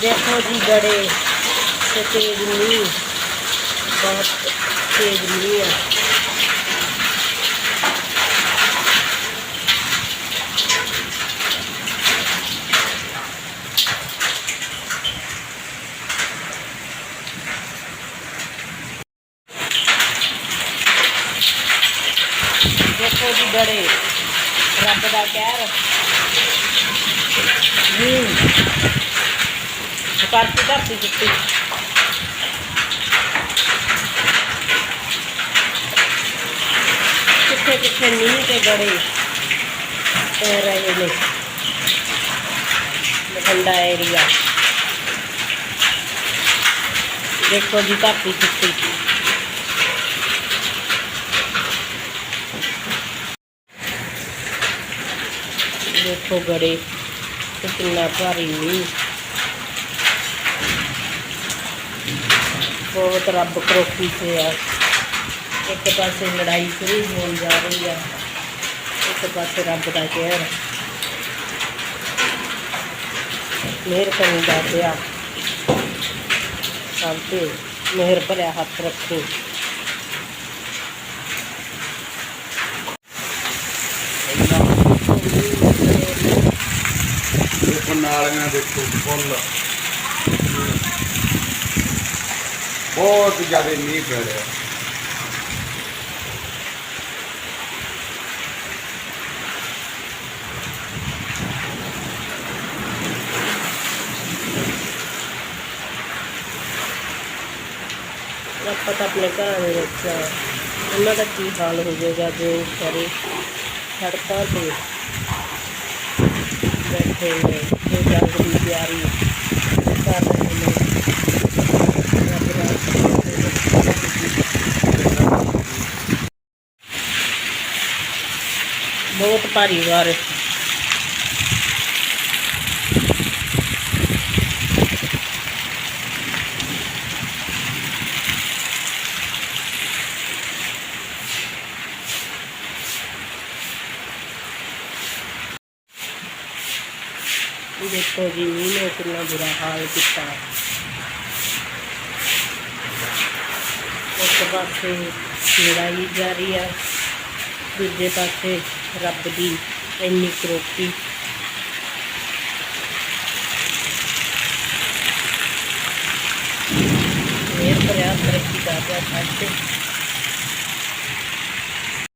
ਦੇਖੋ ਜੀ ਗੜੇ ਤੇ ਤੇਜ਼ ਮੀਂਹ ਬਹੁਤ ਤੇਜ਼ ਮੀਂਹ ਆ ਦੇਖੋ ਜੀ ਗੜੇ ਰੱਬ ਦਾ ਕਹਿਰ ਮੀਂਹ उतारती उतारती जुटती नीम के बड़े रहे हैं। ठंडा एरिया। देखो जी, काफ़ी देखो गड़े कितना भारी ਬਹੁਤ ਰੱਬ ਕਰੋਪੀ ਤੇ ਆ। ਇੱਕ ਪਾਸੇ ਲੜਾਈ ਸ਼ੁਰੂ ਹੋਣ ਜਾ ਰਹੀ ਆ। ਇੱਕ ਪਾਸੇ ਰੱਬ ਦਾ ਕਹਿਰ ਮਿਹਰ ਕਰੀ ਦਾ ਪਿਆ। ਸਭ ਤੇ ਮਿਹਰ ਭਰਿਆ ਹੱਥ ਰੱਖੋ। ਦੇਖੋ ਨਾਲੀਆਂ ਦੇਖੋ, ਫੁੱਲ। बहुत ज़्यादा मीट है। पता अपने घर उन्हों का तो की हाल हो जाएगा जो सारे सड़कों पर बैठे हैं जो जागरूक आ रही ਭਾਰੀ ਬਾਰਿਸ਼ ਦੇਖੋ ਜੀ ਮੀਂਹ ਨੇ ਕਿੰਨਾ ਬੁਰਾ ਹਾਲ ਕੀਤਾ ਇੱਕ ਪਾਸੇ ਲੜਾਈ ਜਾਰੀ ਆ ਦੂਜੇ ਪਾਸੇ ਰੱਬ ਦੀ ਇੰਨੀ ਕਰੋਪੀ ਮੇਰ ਭਰਿਆ ਤਰੱਕੀ ਕਰ ਰਿਹਾ ਸਾਡੇ